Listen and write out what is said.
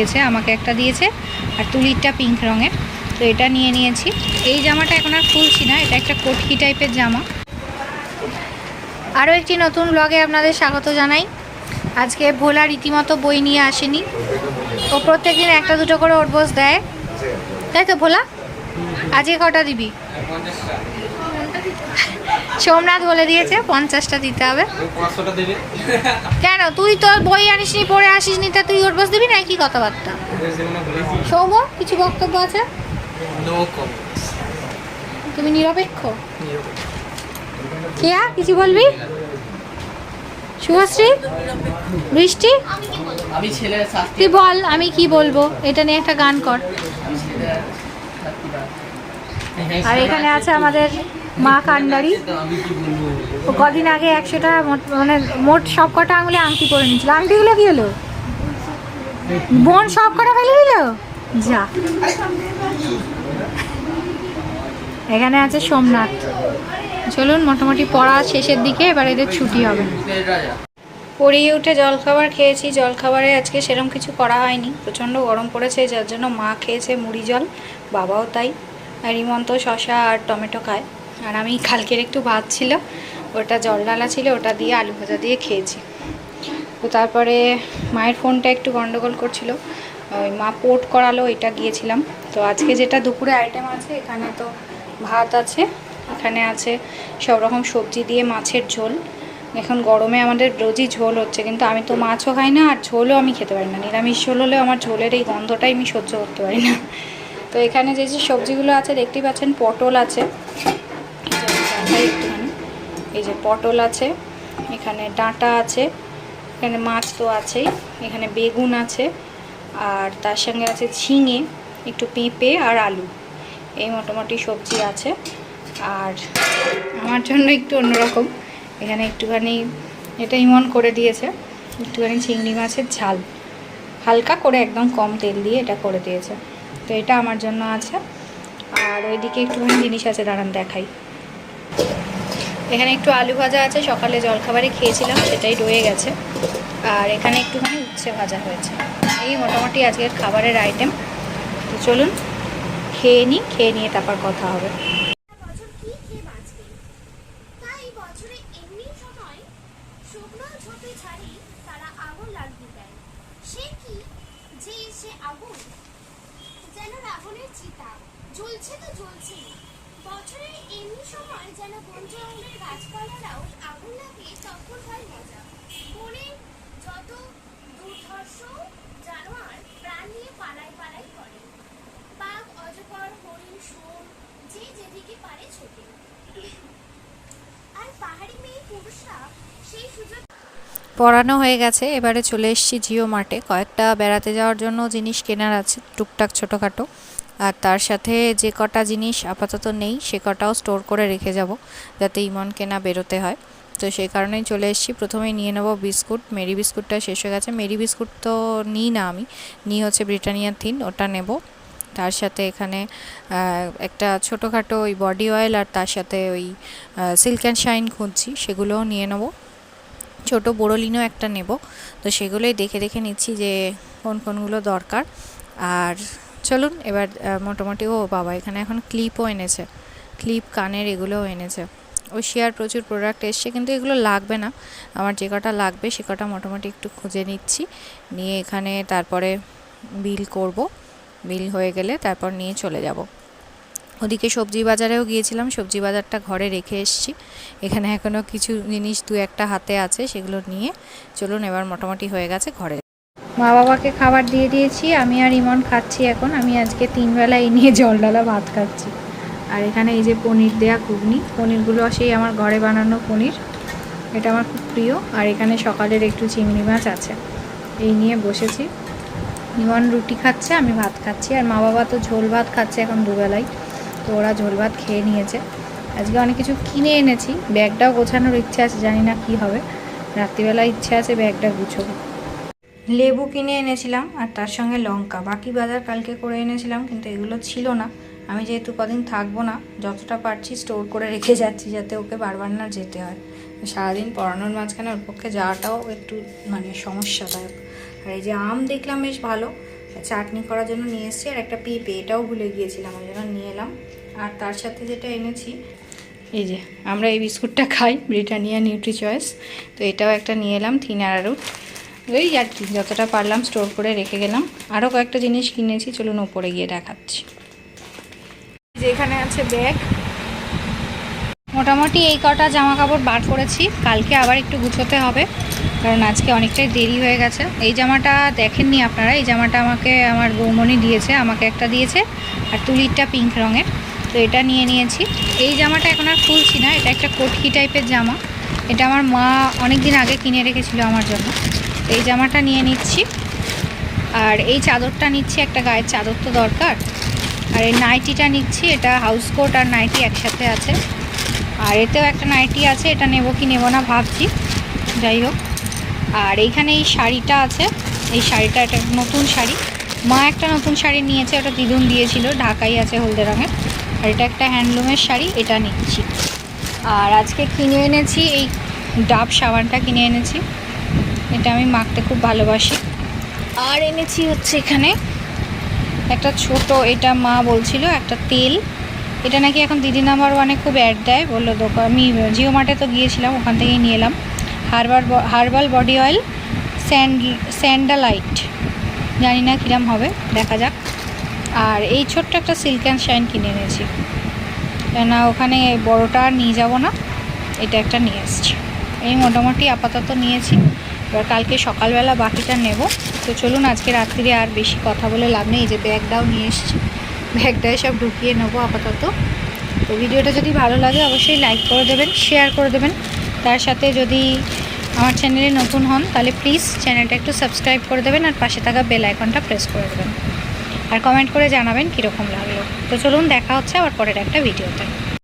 দিয়েছে আমাকে একটা দিয়েছে, আর তুলিরটা পিঙ্ক রঙের। তো এটা নিয়ে নিয়েছি। এই জামাটা এখন আর খুলছি না, এটা একটা কটকি টাইপের জামা। আরও একটি নতুন ব্লগে আপনাদের স্বাগত জানাই। আজকে ভোলা রীতিমতো বই নিয়ে আসেনি। ও প্রত্যেক দিন একটা দুটো করে ওটবোস দেয়। তাই তো ভোলা? আজকে কটা দিবি? সোমনাথ বলে দিয়েছে পঞ্চাশটা দিতে হবে। কেন? তুই তো বই আনিস নি পড়ে আসিস নি তা তুই ওর বস দিবি না কি কথাবার্তা? সৌম কিছু বক্তব্য আছে? তুমি নিরপেক্ষ? কেয়া কিছু বলবি? শুভশ্রী বৃষ্টি? আমি ছেলের শাস্তি। তুই বল আমি কি বলব? এটা নিয়ে একটা গান কর। আর এখানে আছে আমাদের মা কান্ডারি। কদিন আগে একশোটা মানে মোট সব কটা আঙুলে আংটি পরে নিয়েছিল। আংটিগুলো কি হলো? বোন সব কটা ফেলে দিল? যা। এখানে আছে সোমনাথ। চলুন মোটামুটি পড়া শেষের দিকে, এবার এদের ছুটি হবে। পড়িয়ে উঠে জলখাবার খেয়েছি। জলখাবারে আজকে সেরকম কিছু করা হয়নি। প্রচণ্ড গরম পড়েছে, যার জন্য মা খেয়েছে মুড়ি জল, বাবাও তাই। আর রিমন্ত শশা আর টমেটো খায়। আর আমি কালকের একটু ভাত ছিল, ওটা জল ডালা ছিল, ওটা দিয়ে আলু ভাজা দিয়ে খেয়েছি। তো তারপরে মায়ের ফোনটা একটু গন্ডগোল করছিল, ওই মা পোর্ট করালো, এটা গিয়েছিলাম। তো আজকে যেটা দুপুরে আইটেম আছে, এখানে তো ভাত আছে, এখানে আছে সব রকম সবজি দিয়ে মাছের ঝোল। এখন গরমে আমাদের রোজই ঝোল হচ্ছে, কিন্তু আমি তো মাছও খাই না, আর ঝোলও আমি খেতে পারি না। নিরামিষ ঝোল হলেও আমার ঝোলের এই গন্ধটাই আমি সহ্য করতে পারি না। তো এখানে যে যে সবজিগুলো আছে, দেখতেই পাচ্ছেন পটল আছে দেখাই একটুখানি এই যে পটল আছে, এখানে ডাঁটা আছে, এখানে মাছ তো আছেই, এখানে বেগুন আছে, আর তার সঙ্গে আছে ঝিঙে, একটু পেঁপে আর আলু। এই মোটামুটি সবজি আছে, আর আমার জন্য একটু অন্যরকম। এখানে একটুখানি এটা ইমন করে দিয়েছে, একটুখানি চিংড়ি মাছের ঝাল। হালকা করে একদম কম তেল দিয়ে এটা করে দিয়েছে। তো এটা আমার জন্য আছে, আর ওইদিকে একটুখানি জিনিস আছে, দাঁড়ান দেখাই। এখানে একটু আলু ভাজা আছে, সকালে জলখাবারে খেয়েছিলাম, সেটাই রয়ে গেছে। আর এখানে একটুখানি উচ্ছে ভাজা হয়েছে। এই মোটামুটি আজকের খাবারের আইটেম তো চলুন, খেয়ে নিই, খেয়ে নিয়ে তারপর কথা হবে। যেন রাবণের চিতা, জ্বলছে তো জ্বলছে বছরের এমনি সময় যেন বন জঙ্গলের গাছপালারাও আগুন লাগিয়ে তখন হয় মজা। যত দুর্ধর্ষ জানোয়ার প্রাণ নিয়ে করে। বাঘ, অজগর, হরিণ যে যেদিকে পারে ছোটে। আর পাহাড়ি মেয়ে পুরুষরা সেই সুযোগ পড়ানো হয়ে গেছে, এবারে চলে এসেছি জিও মার্টে। কয়েকটা বেড়াতে যাওয়ার জন্য জিনিস কেনার আছে, টুকটাক ছোটোখাটো। আর তার সাথে যে কটা জিনিস আপাতত নেই, সে কটাও স্টোর করে রেখে যাব যাতে ইমন কেনা বেরোতে হয়। তো সেই কারণেই চলে এসেছি। প্রথমেই নিয়ে নেব বিস্কুট। মেরি বিস্কুটটা শেষ হয়ে গেছে। মেরি বিস্কুট তো নিই না আমি। নিই হচ্ছে ব্রিটানিয়া থিন, ওটা নেব। তার সাথে এখানে একটা ছোটোখাটো ওই বডি অয়েল আর তার সাথে ওই সিল্ক অ্যান্ড শাইন খুঁজছি। সেগুলোও নিয়ে নেব। ছোট বোরোলিনও একটা নেব। তো সেগুলোই দেখে দেখে নিচ্ছি যে কোন কোনগুলো দরকার। আর চলুন, এবার মোটামুটি ও বাবা এখানে এখন ক্লিপও এনেছে। ক্লিপ কানের এগুলোও এনেছে। ওই শেয়ার প্রচুর প্রোডাক্ট এসছে, কিন্তু এগুলো লাগবে না। আমার যে কটা লাগবে, সে কটা মোটামুটি একটু খুঁজে নিচ্ছি। নিয়ে এখানে তারপরে বিল করব। বিল হয়ে গেলে তারপর নিয়ে চলে যাব। ওদিকে সবজি বাজারেও গিয়েছিলাম সবজি বাজারটা ঘরে রেখে এসেছি। এখানে এখনও কিছু জিনিস দু একটা হাতে আছে, সেগুলো নিয়ে চলুন, এবার মোটামুটি হয়ে গেছে ঘরে। মা বাবাকে খাবার দিয়ে দিয়েছি, আমি আর ইমন খাচ্ছি এখন, আমি আজকে তিন বেলা এই নিয়ে জল ডালা ভাত খাচ্ছি। আর এখানে এই যে পনির দেয়া ঘুগনি, পনিরগুলো সেই আমার ঘরে বানানো পনির, এটা আমার খুব প্রিয়। আর এখানে সকালের একটু চিংড়ি মাছ আছে, এই নিয়ে বসেছি। ইমন রুটি খাচ্ছে, আমি ভাত খাচ্ছি, আর মা বাবা তো ঝোল ভাত খাচ্ছে এখন দুবেলায় তো ওরা ঝোল ভাত খেয়ে নিয়েছে। আজকে অনেক কিছু কিনে এনেছি, ব্যাগটাও গোছানোর ইচ্ছে আছে, জানি না কি হবে। রাত্রিবেলা ইচ্ছে আছে ব্যাগটা গুছোবো। লেবু কিনে এনেছিলাম আর তার সঙ্গে লঙ্কা। বাকি বাজার কালকে করে এনেছিলাম, কিন্তু এগুলো ছিল না। আমি যেহেতু কদিন থাকব না, যতটা পারছি স্টোর করে রেখে যাচ্ছি যাতে ওকে বারবার না যেতে হয়। সারাদিন পড়ানোর মাঝখানে ওর পক্ষে যাওয়াটাও একটু মানে সমস্যাদায়ক। আর এই যে আম দেখলাম বেশ ভালো চাটনি করার জন্য নিয়ে এসেছি আর একটা পেঁপে, এটাও ভুলে গিয়েছিলাম, ওই জন্য নিয়ে এলাম আর তার সাথে যেটা এনেছি, এই যে আমরা এই বিস্কুটটা খাই, ব্রিটানিয়া নিউট্রি চয়েস তো এটাও একটা নিয়ে এলাম থিন অ্যারারুট ওই আর কি, যতটা পারলাম স্টোর করে রেখে গেলাম। আরও কয়েকটা জিনিস কিনেছি, চলুন ওপরে গিয়ে দেখাচ্ছি। যেখানে আছে ব্যাগ মোটামুটি এই কটা জামা কাপড় বার করেছি, কালকে আবার একটু গুছোতে হবে, কারণ আজকে অনেকটাই দেরি হয়ে গেছে। এই জামাটা দেখেননি আপনারা, এই জামাটা আমাকে আমার বৌমণি দিয়েছে, আমাকে একটা দিয়েছে, আর তুলিরটা পিঙ্ক রঙের। তো এটা নিয়ে নিয়েছি। এই জামাটা এখন আর খুলছি না, এটা একটা কটকি টাইপের জামা। এটা আমার মা অনেক দিন আগে কিনে রেখেছিল আমার জন্য। এই জামাটা নিয়ে নিচ্ছি। আর এই চাদরটা নিচ্ছি, একটা গায়ের চাদর তো দরকার। আর এই নাইটিটা নিচ্ছি, এটা হাউস কোট আর নাইটি একসাথে আছে। আর এতেও একটা নাইটি আছে, এটা নেব কি নেব না ভাবছি। যাই হোক। আর এইখানে এই শাড়িটা আছে, এই শাড়িটা একটা নতুন শাড়ি। মা একটা নতুন শাড়ি নিয়েছে, ওটা দিদুন দিয়েছিল, ঢাকাই আছে হলদে রঙের আর এটা একটা হ্যান্ডলুমের শাড়ি, এটা নিচ্ছি। আর আজকে কিনে এনেছি, এই ডাব সাবানটা কিনে এনেছি। এটা আমি মাখতে খুব ভালোবাসি। আর এনেছি হচ্ছে এখানে একটা ছোট, এটা মা বলছিল, একটা তেল। এটা নাকি এখন দিদি নাম্বার ওয়ানে খুব অ্যাড দেয়, বলল দোকান আমি জিও মার্টে তো গিয়েছিলাম, ওখান থেকেই নিয়ে এলাম। Herbal herbal body oil sand, sandalite. জানি না কিরম হবে, দেখা যাক। আর এই ছোট্ট একটা সিল্ক অ্যান্ড শাইন কিনে এনেছি। কেননা ওখানে বড়টা আর নিয়ে যাব না, এটা একটা নিয়ে এসছি। এই মোটামুটি আপাতত নিয়েছি। এবার কালকে সকালবেলা বাকিটা নেব। তো চলুন আজকে রাত্রিরে আর বেশি কথা বলে লাভ নেই যে ব্যাগটাও নিয়ে এসছি। ব্যাগটায় সব ঢুকিয়ে নেব আপাতত। তো ভিডিওটা যদি ভালো লাগে অবশ্যই লাইক করে দেবেন, শেয়ার করে দেবেন। তার সাথে যদি আমার চ্যানেলে নতুন হন, তাহলে প্লিজ চ্যানেলটা একটু সাবস্ক্রাইব করে দেবেন আর পাশে থাকা বেল আইকনটা প্রেস করে দেবেন। আর কমেন্ট করে জানাবেন কীরকম লাগল। তো চলুন দেখা হচ্ছে আবার পরের একটা ভিডিওতে।